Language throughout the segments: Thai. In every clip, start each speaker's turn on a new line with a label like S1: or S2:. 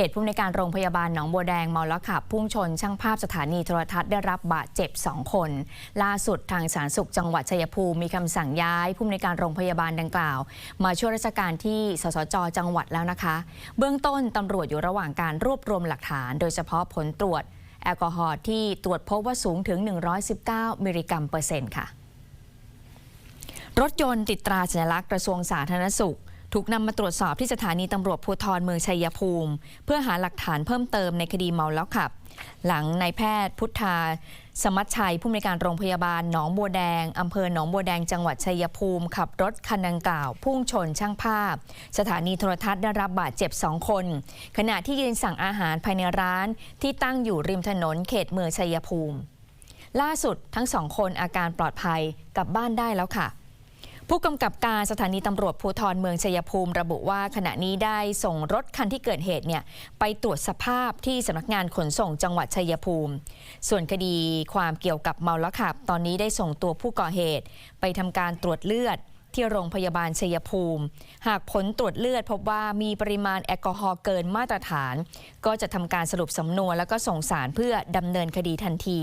S1: เหตุผู้ในการโรงพยาบาลหนองบัวแดงเมาแล้วขับพุ่งชน ช่างภาพสถานีโทรทัศน์ได้รับบาดเจ็บ 2 คน ล่าสุดทางสาธารณสุขจังหวัดชัยภูมิมีคำสั่งย้ายผู้ในการโรงพยาบาลดังกล่าว มาช่วยราชการที่สสจจังหวัดแล้วนะคะ เบื้องต้นตำรวจอยู่ระหว่างการรวบรวมหลักฐาน โดยเฉพาะผลตรวจ แอลกอฮอล์ที่ตรวจพบว่าสูงถึง 119 มิลลิกรัมเปอร์เซ็นต์ค่ะรถยนต์ติดตราสัญลักษณ์กระทรวงสาธารณสุข ถูกนำมาตรวจสอบที่สถานีตำรวจภูธรเมืองชัยภูมิ เพื่อหาหลักฐานเพิ่มเติมในคดีเมาแล้วขับ หลังนายแพทย์พุทธา สมัชชัย ผู้อำนวยการโรงพยาบาลหนองบัวแดงอำเภอหนองบัวแดงจังหวัดชัยภูมิ ขับรถคันดังกล่าว พุ่งชนช่างภาพ สถานีโทรทัศน์ได้รับบาดเจ็บสองคน ขณะที่ยืนสั่งอาหารภายในร้านที่ตั้งอยู่ริมถนนเขตเมืองชัยภูมิ ล่าสุดทั้งสองคนอาการปลอดภัยกลับบ้านได้แล้วค่ะ ผู้กำกับการสถานีตำรวจภูธรเมืองชัยภูมิระบุว่าขณะนี้ได้ส่งรถคันที่เกิดเหตุเนี่ยไปตรวจสภาพที่สำนักงานขนส่งจังหวัดชัยภูมิ ส่วนคดีความเกี่ยวกับเมาแล้วขับ ตอนนี้ได้ส่งตัวผู้ก่อเหตุ ไปทำการตรวจเลือดที่โรงพยาบาลชัยภูมิ หากผลตรวจเลือดพบว่ามีปริมาณแอลกอฮอล์เกินมาตรฐาน ก็จะทำการสรุปสำนวนแล้วก็ส่งสารเพื่อดำเนินคดีทันที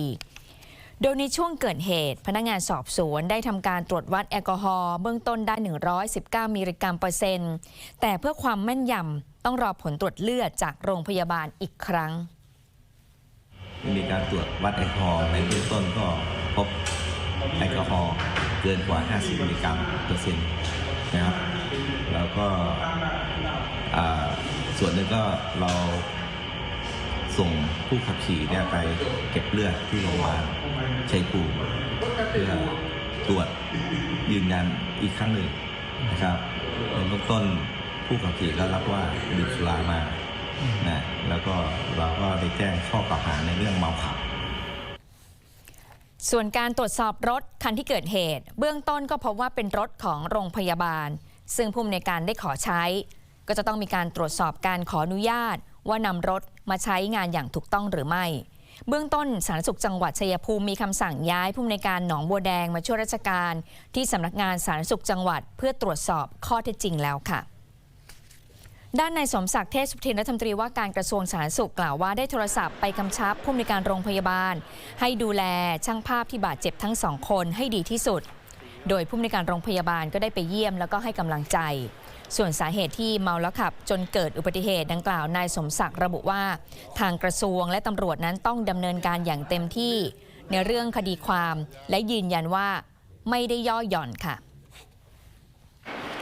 S1: โดยในช่วงเกิดเหตุ พนักงานสอบสวนได้ทำการตรวจวัดแอลกอฮอล์เบื้องต้นได้ 119 มิลลิกรัมเปอร์เซ็นต์ แต่เพื่อความแม่นยำต้องรอผลตรวจเลือดจากโรงพยาบาลอีกครั้ง
S2: มีการตรวจวัดแอลกอฮอล์ในเบื้องต้นก็พบแอลกอฮอล์เกินกว่า 50 มิลลิกรัมเปอร์เซ็นต์นะครับ แล้วก็ส่วนหนึ่งก็เราส่งผู้ขับขี่เนี่ยไปเก็บเลือดที่โรงพยาบาล ชัยภูมิเพื่อตรวจยืนยันอีกครั้งหนึ่งนะครับในเบื้องต้นผู้ขับขี่ก็รับว่าดื่มสุรามานะแล้วก็เราก็ได้แจ้งข้อกล่าวหาในเรื่องเมาขับ
S1: ส่วนการตรวจสอบรถคันที่เกิดเหตุ เบื้องต้นก็พบว่าเป็นรถของโรงพยาบาล ซึ่งผู้อำนการได้ขอใช้ ก็จะต้องมีการตรวจสอบการขออนุญาตว่านำรถมาใช้งานอย่างถูกต้องหรือไม่ เบื้องต้นสาธารณสุขจังหวัดชัยภูมิมีคำสั่งย้ายผู้อำนวยการหนองบัวแดงมาช่วยราชการ ที่สำนักงานสาธารณสุขจังหวัด เพื่อตรวจสอบข้อเท็จจริงแล้วค่ะด้านนายสมศักดิ์เทพสุทินรัฐมนตรีว่าการกระทรวงสาธารณสุขกล่าวว่าได้โทรศัพท์ไปกำชับผู้อำนวยการโรงพยาบาล ให้ดูแลช่างภาพที่บาดเจ็บทั้งสองคนให้ดีที่สุด โดยผู้อำนวยการโรงพยาบาลก็ได้ไปเยี่ยมแล้วก็ให้กำลังใจ ส่วนสาเหตุที่เมาแล้วขับ จนเกิดอุบัติเหตุดังกล่าวนายสมศักดิ์ระบุว่า ทางกระทรวงและตำรวจนั้นต้องดำเนินการอย่างเต็มที่ในเรื่องคดีความ และยืนยันว่าไม่ได้ย่อหย่อนค่ะ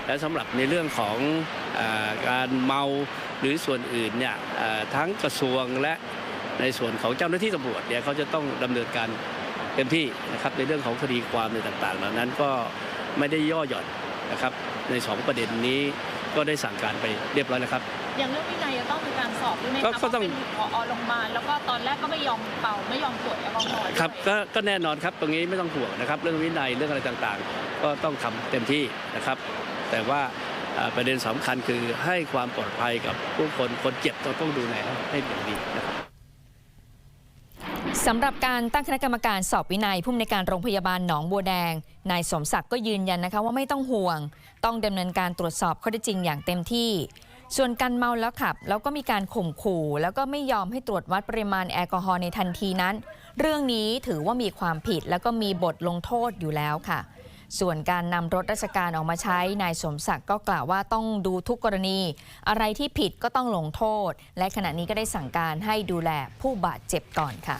S3: และสำหรับในเรื่องของอการเมาหรือส่วนอื่นเนี่ยทั้งกระทรวงและในส่วนของเจ้าหน้าที่ตำรวจเนี่ยเขาจะต้องดำเนินการเต็มที่นะครับในเรื่องของคดีความในต่างๆเหล่านั้นก็ไม่ได้ย่อหย่อน ในสองประเด็นนี้ก็ได้สั่งการไปเรียบร้อยแล้วครับ
S4: อย่างเรื่องวินัยจะต้องมีการสอบด้วยไหม
S3: ก็
S4: คะ
S3: ก็ต้อง
S4: เพราะเป็นผอโรงพยาบาลแล้วก็ตอนแรกก็ไม่ยอมเป่าไม่ยอมตรวจแอลกอฮอล์ด้วย
S3: ครับก็ก็แน่นอนครับตรงนี้ไม่ต้องห่วงนะครับ เรื่องวินัยเรื่องอะไรต่างๆ ก็ต้องทำเต็มที่นะครับ แต่ว่าอ่าประเด็นสำคัญคือให้ความปลอดภัยกับผู้คนคนเจ็บต้องต้องดูแลให้อย่างดีนะครับ
S1: สำหรับการตั้งคณะกรรมการสอบวินัยผู้อำนการโรงพยาบาลหนองบัวแดง นายสมศักดิ์ก็ยืนยันนะคะว่าไม่ต้องห่วง ต้องดำเนินการตรวจสอบข้อเท็จจริงอย่างเต็มที่ ส่วนการเมาแล้วขับ แล้วก็มีการข่มขู่ แล้วก็ไม่ยอมให้ตรวจวัดปริมาณแอลกอฮอล์ในทันทีนั้น เรื่องนี้ถือว่ามีความผิดแล้วก็มีบทลงโทษอยู่แล้วค่ะ ส่วนการนำรถราชการออกมาใช้ นายสมศักดิ์ก็กล่าวว่าต้องดูทุกกรณี อะไรที่ผิดก็ต้องลงโทษ และขณะนี้ก็ได้สั่งการให้ดูแลผู้บาดเจ็บก่อนค่ะ